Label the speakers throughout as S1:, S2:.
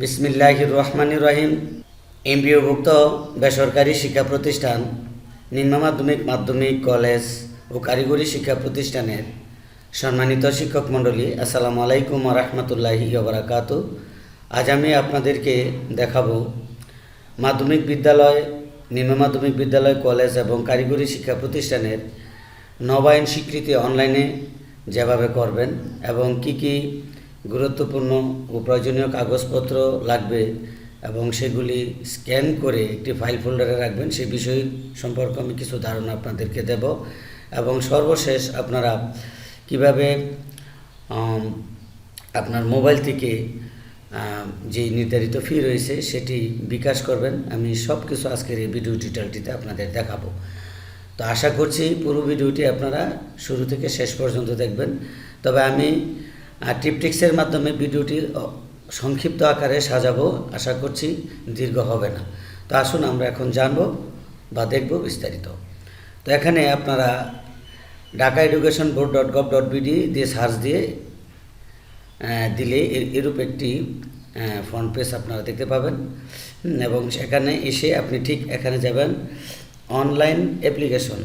S1: বিসমিল্লাহির রহমানির রহিম। এমপিওভুক্ত বেসরকারি শিক্ষা প্রতিষ্ঠান, নিম্ন মাধ্যমিক মাধ্যমিক, কলেজ ও কারিগরি শিক্ষা প্রতিষ্ঠানের সম্মানিত শিক্ষক মণ্ডলী, আসসালামু আলাইকুম রহমতুল্লাহি বারাকাত। আজ আমি আপনাদেরকে দেখাবো মাধ্যমিক বিদ্যালয়, নিম্ন মাধ্যমিক বিদ্যালয়, কলেজ এবং কারিগরি শিক্ষা প্রতিষ্ঠানের নবায়ন স্বীকৃতি অনলাইনে যেভাবে করবেন এবং কি কি গুরুত্বপূর্ণ ও প্রয়োজনীয় কাগজপত্র লাগবে এবং সেগুলি স্ক্যান করে একটি ফাইল ফোল্ডারে রাখবেন, সেই বিষয় সম্পর্কে আমি কিছু ধারণা আপনাদেরকে দেব। এবং সর্বশেষ আপনারা কীভাবে আপনার মোবাইল থেকে যে নির্ধারিত ফি রয়েছে সেটি বিকাশ করবেন। আমি সব কিছু আজকের এই ভিডিও টিউটোরিয়ালটিতে আপনাদের দেখাবো। তো আশা করছি পুরো ভিডিওটি আপনারা শুরু থেকে শেষ পর্যন্ত দেখবেন। তবে আমি টিপটিক্সের মাধ্যমে ভিডিওটি সংক্ষিপ্ত আকারে সাজাবো, আশা করছি দীর্ঘ হবে না। তো আসুন আমরা এখন জানব বা দেখব বিস্তারিত। তো এখানে আপনারা Dhaka education board dot gov dot BD দিয়ে সার্চ দিয়ে দিলে এরূপ একটি ফ্রন্ট পেজ আপনারা দেখতে পাবেন। এবং সেখানে এসে আপনি ঠিক এখানে যাবেন, অনলাইন অ্যাপ্লিকেশন,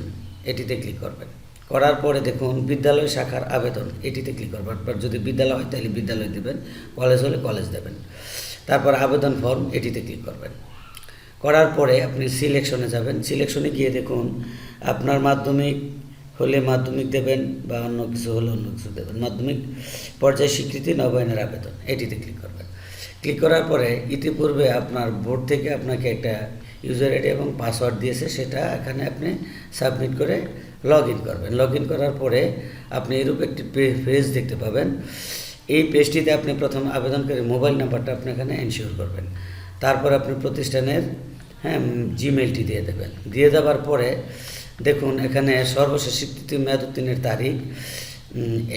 S1: এটিতে ক্লিক করবেন। করার পরে দেখুন, বিদ্যালয় শাখার আবেদন, এটিতে ক্লিক করবেন। যদি বিদ্যালয় হয়, তাহলে বিদ্যালয় দেবেন কলেজ হলে কলেজ দেবেন। তারপর আবেদন ফর্ম এটিতে ক্লিক করবেন। করার পরে আপনি সিলেকশনে যাবেন। সিলেকশনে গিয়ে দেখুন, আপনার মাধ্যমিক হলে মাধ্যমিক দেবেন বা অন্য কিছু হলে অন্য কিছু দেবেন। মাধ্যমিক পর্যায়ে স্বীকৃতি নবায়নের আবেদন, এটিতে ক্লিক করবেন। ক্লিক করার পরে ইতিপূর্বে আপনার বোর্ড থেকে আপনাকে একটা ইউজার আইডি এবং পাসওয়ার্ড দিয়েছে, সেটা এখানে আপনি সাবমিট করে লগ ইন করবেন। লগ ইন করার পরে আপনি এরূপ একটি পেজ দেখতে পাবেন। এই পেজটিতে আপনি প্রথম আবেদনকারী মোবাইল নাম্বারটা আপনি এখানে এনশিওর করবেন। তারপর আপনি প্রতিষ্ঠানের হ্যাঁ জিমেলটি দিয়ে দেবেন। দিয়ে দেওয়ার পরে দেখুন, এখানে সর্বশেষ স্বীকৃতি মেয়াদ উত্তীর্ণের তারিখ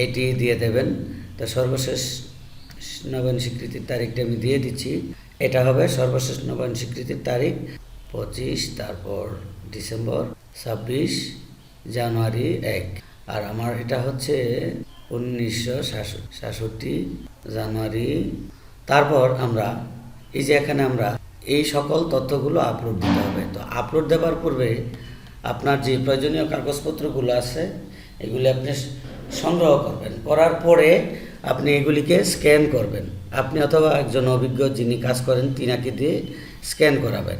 S1: এটি দিয়ে দেবেন। তা সর্বশেষ নবায়ন স্বীকৃতির তারিখটা আমি দিয়ে দিচ্ছি। এটা হবে সর্বশেষ নবায়ন স্বীকৃতির তারিখ, পঁচিশ, তারপর ডিসেম্বর, ছাব্বিশ জানুয়ারি এক। আর আমার এটা হচ্ছে উনিশশো সাতষট্টি জানুয়ারি। তারপর আমরা, এই যে এখানে আমরা, এই সকল তথ্যগুলো আপলোড দিতে হবে। তো আপলোড দেওয়ার পূর্বে আপনার যে প্রয়োজনীয় কাগজপত্রগুলো আছে, এগুলি আপনি সংগ্রহ করবেন। করার পরে আপনি এগুলিকে স্ক্যান করবেন। আপনি অথবা একজন অভিজ্ঞ যিনি কাজ করেন, তিনাকে দিয়ে স্ক্যান করাবেন।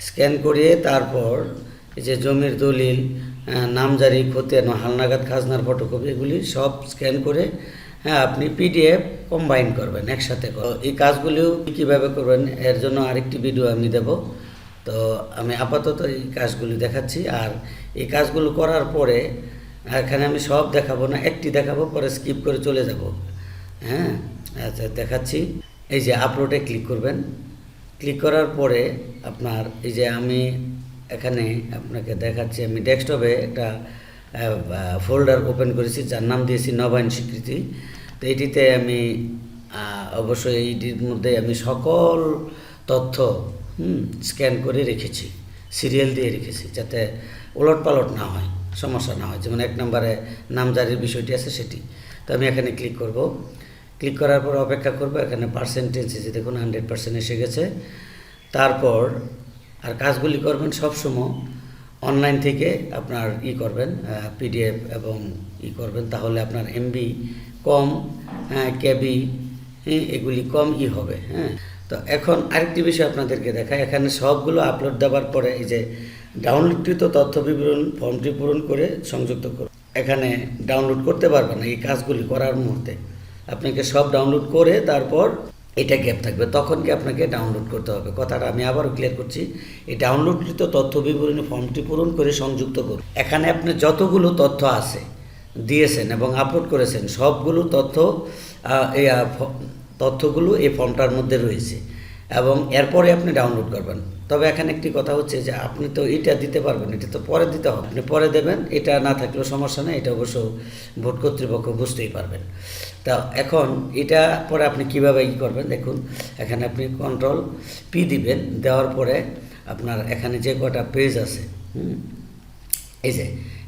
S1: স্ক্যান করিয়ে তারপর যে জমির দলিল নামজারি, খতিয়ান হালনাগাদ খাজনার ফটোকপি এগুলি সব স্ক্যান করে হ্যাঁ আপনি পিডিএফ কম্বাইন করবেন একসাথে এই কাজগুলিও কীভাবে করবেন, এর জন্য আরেকটি ভিডিও আমি দেব। তো আমি আপাতত এই কাজগুলি দেখাচ্ছি, আর এই কাজগুলো করার পরে, এখানে আমি সব দেখাবো না, একটি দেখাবো, পরে স্কিপ করে চলে যাব। হ্যাঁ আচ্ছা দেখাচ্ছি। এই যে আপলোডে ক্লিক করবেন। ক্লিক করার পরে আপনার, এই যে আমি এখানে আপনাকে দেখাচ্ছি, আমি ডেস্কটপে একটা ফোল্ডার ওপেন করেছি, যার নাম দিয়েছি নবায়ন স্বীকৃতি। তো এটিতে আমি অবশ্যই এইটির মধ্যে আমি সকল তথ্য স্ক্যান করে রেখেছি, সিরিয়াল দিয়ে রেখেছি, যাতে ওলট পালট না হয়, সমস্যা না হয়। যেমন এক নম্বরে নামজারির বিষয়টি আছে সেটি। তো আমি এখানে ক্লিক করব। ক্লিক করার পর অপেক্ষা করব, এখানে পার্সেন্টেজ যে দেখুন হান্ড্রেড পার্সেন্ট এসে গেছে। তারপর আর কাজগুলি করবেন সবসময় অনলাইন থেকে আপনার ই করবেন পিডিএফ এবং ই করবেন, তাহলে আপনার এমবি কম কেবি এগুলি কম ই হবে হ্যাঁ। তো এখন আরেকটি বিষয় আপনাদেরকে দেখায় এখানে সবগুলো আপলোড দেওয়ার পরে এই যে ডাউনলোডকৃত তথ্য বিবরণ, ফর্মটি পূরণ করে সংযুক্ত করুন। এখানে ডাউনলোড করতে পারবেন এই কাজগুলি করার মুহূর্তে। আপনাকে সব ডাউনলোড করে তারপর এটা গ্যাপ থাকবে। তখন কি আপনাকে ডাউনলোড করতে হবে। কথাটা আমি আবারও ক্লিয়ার করছি। এই ডাউনলোডকৃত তথ্য বিবরণী ফর্মটি পূরণ করে সংযুক্ত করুন। এখানে আপনি যতগুলো তথ্য আছে দিয়েছেন এবং আপলোড করেছেন, সবগুলো তথ্য এই তথ্যগুলো এই ফর্মটার মধ্যে রয়েছে এবং এরপরে আপনি ডাউনলোড করবেন। তবে এখানে একটি কথা হচ্ছে যে আপনি তো এটা দিতে পারবেন, এটা তো পরে দিতে হবে। আপনি পরে দেবেন, এটা না থাকলেও সমস্যা নেই, এটা অবশ্য ভোট কর্তৃপক্ষ বুঝতেই পারবেন। তা এখন এটা পরে আপনি কীভাবে ই করবেন? দেখুন, এখানে আপনি কন্ট্রোল পি দিবেন, দেওয়ার পরে আপনার এখানে যে কটা পেজ আছে, হুম? এই যে,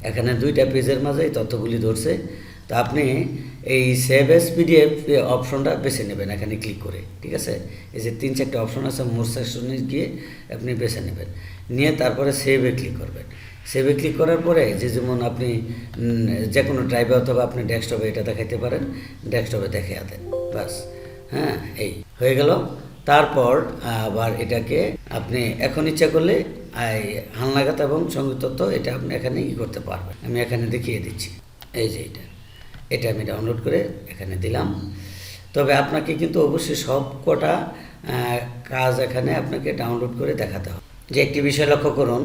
S1: এখানে দুইটা পেজের মাঝে এই তথ্যগুলি ধরছে। তো আপনি এই সেভ এস পিডিএফ অপশনটা বেছে নেবেন এখানে ক্লিক করে, ঠিক আছে? এই যে তিন চারটে অপশন আছে, মোর সেকশনে গিয়ে আপনি বেছে নেবেন। নিয়ে তারপরে সেভে ক্লিক করবেন। সেভে ক্লিক করার পরে যে যেমন আপনি যে কোনো ড্রাইভে অথবা আপনি ডেস্কটপে এটা দেখাইতে পারেন ডেস্কটপে দেখে দেন বাস হ্যাঁ এই, হয়ে গেল। তারপর আবার এটাকে আপনি এখন ইচ্ছা করলে হালনাগাত এবং সংগীত তত্ত্ব এটা আপনি এখানে ই করতে পারবেন। আমি এখানে দেখিয়ে দিচ্ছি। এই যে এটা। এটা আমি ডাউনলোড করে এখানে দিলাম। তবে আপনাকে কিন্তু অবশ্যই সব কটা কাজ এখানে আপনাকে ডাউনলোড করে দেখাতে হবে। যে একটি বিষয় লক্ষ্য করুন,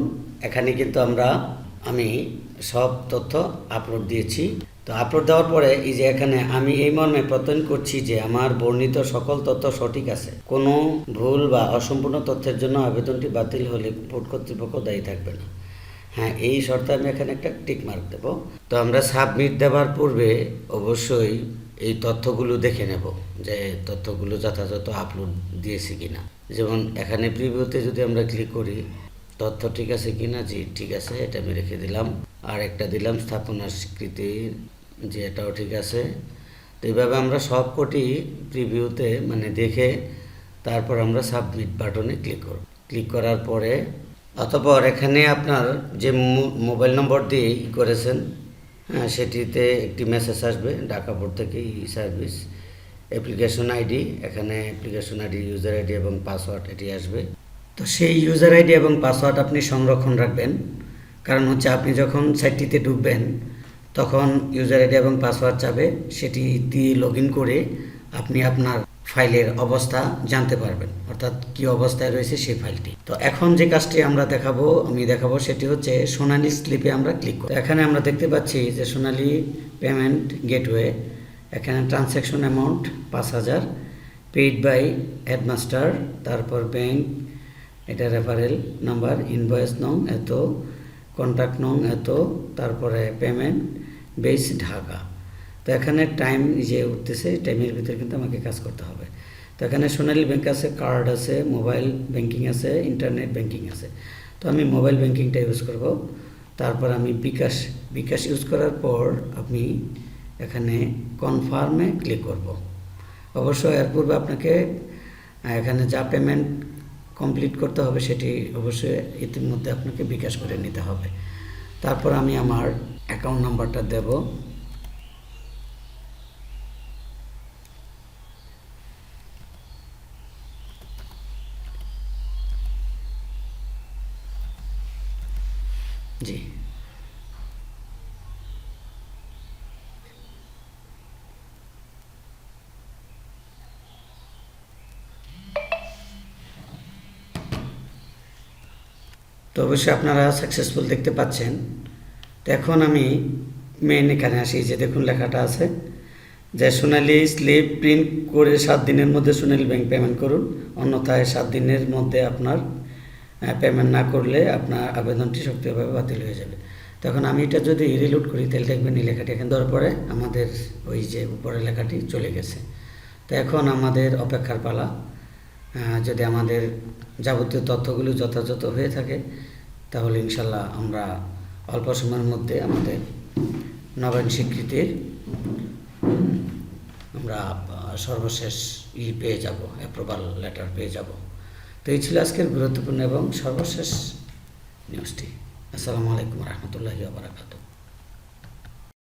S1: এখানে কিন্তু আমরা, আমি সব তথ্য আপলোড দিয়েছি। তো আপলোড দেওয়ার পরে এই যে এখানে আমি এই মর্মে প্রত্যয়ন করছি যে আমার বর্ণিত সকল তথ্য সঠিক আছে। কোনো ভুল বা অসম্পূর্ণ তথ্যের জন্য আবেদনটি বাতিল হলে বোর্ড কর্তৃপক্ষ দায়ী থাকবে না। হ্যাঁ এই শর্তে আমি এখানে একটা টিক মার্ক দেবো। তো আমরা সাবমিট দেওয়ার পূর্বে অবশ্যই এই তথ্যগুলো দেখে নেব যে তথ্যগুলো যথাযথ আপলোড দিয়েছি কিনা। যেমন এখানে প্রিভিউতে যদি আমরা ক্লিক করি, তথ্য ঠিক আছে কিনা, জি ঠিক আছে, এটা আমি রেখে দিলাম। আর একটা দিলাম স্থাপনার স্বীকৃতি যে এটাও ঠিক আছে। তো এইভাবে আমরা সব কটি প্রিভিউতে মানে দেখে তারপর আমরা সাবমিট বাটনে ক্লিক করব। ক্লিক করার পরে, অতপর এখানে আপনার যে মোবাইল নম্বর দিয়ে করেছেন সেটিতে একটি মেসেজ আসবে, ঢাকা বোর্ড থেকে ই সার্ভিস অ্যাপ্লিকেশন আইডি এখানে অ্যাপ্লিকেশন আইডি ইউজার আইডি এবং পাসওয়ার্ড এটি আসবে। তো সেই ইউজার আইডি এবং পাসওয়ার্ড আপনি সংরক্ষণ রাখবেন, কারণ হচ্ছে আপনি যখন সাইটটিতে ঢুকবেন, তখন ইউজার আইডি এবং পাসওয়ার্ড চাবে, সেটি দিয়ে লগ করে আপনি আপনার ফাইলের অবস্থা জানতে পারবেন। অর্থাৎ কি অবস্থায় রয়েছে সেই ফাইলটি। তো এখন যে কাজটি আমরা দেখাবো, আমি দেখাবো সেটি হচ্ছে সোনালি স্লিপে আমরা ক্লিক করি। এখানে আমরা দেখতে পাচ্ছি যে সোনালি পেমেন্ট গেটওয়ে, এখানে ট্রানজ্যাকশন অ্যামাউন্ট পাঁচ হাজার, পেইড বাই হেডমাস্টার, তারপর ব্যাংক, এটা রেফারেল নাম্বার, ইনভয়েস নং এত কন্ট্যাক্ট নং এত, তারপরে পেমেন্ট, বেস ঢাকা। তো এখানে টাইম যে উঠতেছে, টাইমের ভিতরে কিন্তু আমাকে কাজ করতে হবে। এখানে সোনালী ব্যাংক আছে কার্ড আছে মোবাইল ব্যাংকিং আছে ইন্টারনেট ব্যাংকিং আছে। তো আমি মোবাইল ব্যাংকিংটা ইউজ করব। তারপর আমি বিকাশ বিকাশ ইউজ করার পর আপনি এখানে কনফার্মে ক্লিক করব। অবশ্য এর পূর্বে আপনাকে এখানে যা পেমেন্ট কমপ্লিট করতে হবে সেটি অবশ্যই ইতিমধ্যে আপনাকে বিকাশ করে নিতে হবে। তারপর আমি আমার অ্যাকাউন্ট নাম্বারটা দেব। জি। তো অবশ্যই আপনারা সাকসেসফুল দেখতে পাচ্ছেন। তো এখন আমি মেন এখানে আসি যে দেখুন লেখাটা আছে। যে সোনালী স্লিপ প্রিন্ট করে সাত দিনের মধ্যে সোনালী ব্যাংক পেমেন্ট করুন। অন্যথায় সাত দিনের মধ্যে আপনার পেমেন্ট না করলে আপনার আবেদনটি সক্রিয়ভাবে বাতিল হয়ে যাবে। তখন আমি এটা যদি রিলোড করি, তাহলে দেখবেন এই লেখাটি এখানে দেওয়ার পরে আমাদের ওই যে উপরের লেখাটি চলে গেছে। তো এখন আমাদের অপেক্ষার পালা। যদি আমাদের যাবতীয় তথ্যগুলো যথাযথ হয়ে থাকে, তাহলে ইনশাল্লাহ আমরা অল্প সময়ের মধ্যে আমাদের নবায়ন স্বীকৃতির আমরা সর্বশেষ ই পেয়ে যাব অ্যাপ্রুভাল লেটার পেয়ে যাব। তো এই ছিল আজকের গুরুত্বপূর্ণ এবং সর্বশেষ নিউজটি আসসালামু আলাইকুম রহমতুল্লাহি বারাকাতু